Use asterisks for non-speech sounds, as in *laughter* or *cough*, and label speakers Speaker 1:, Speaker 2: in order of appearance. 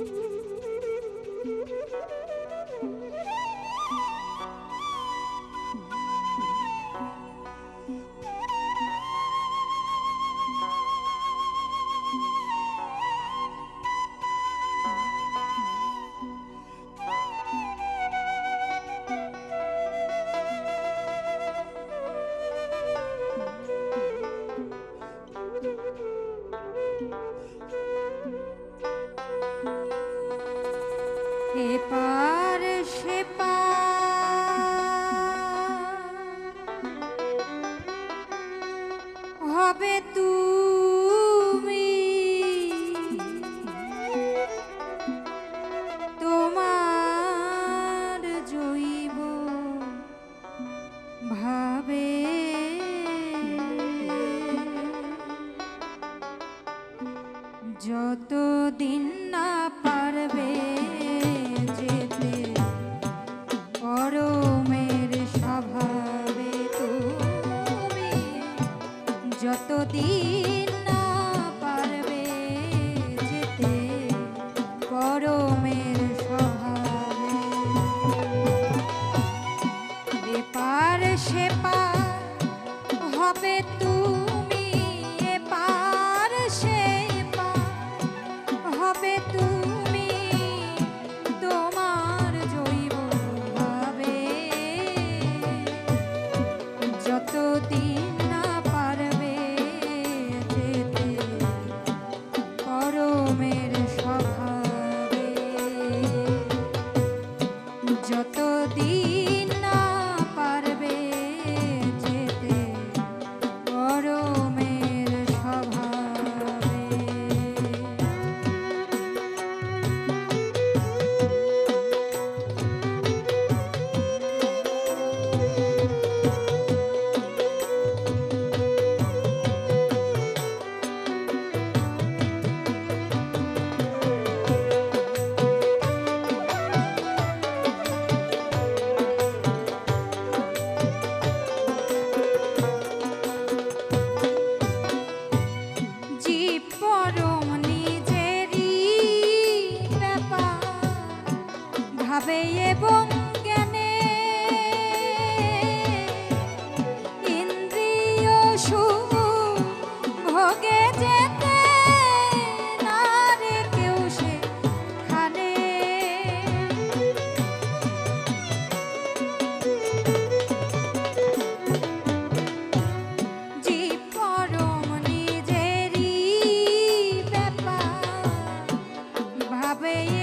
Speaker 1: Thank *laughs* you. হবে তুমি। তোমার জৈব ভাবে যতদিন না পারবে যেতে করো এতদিন baby.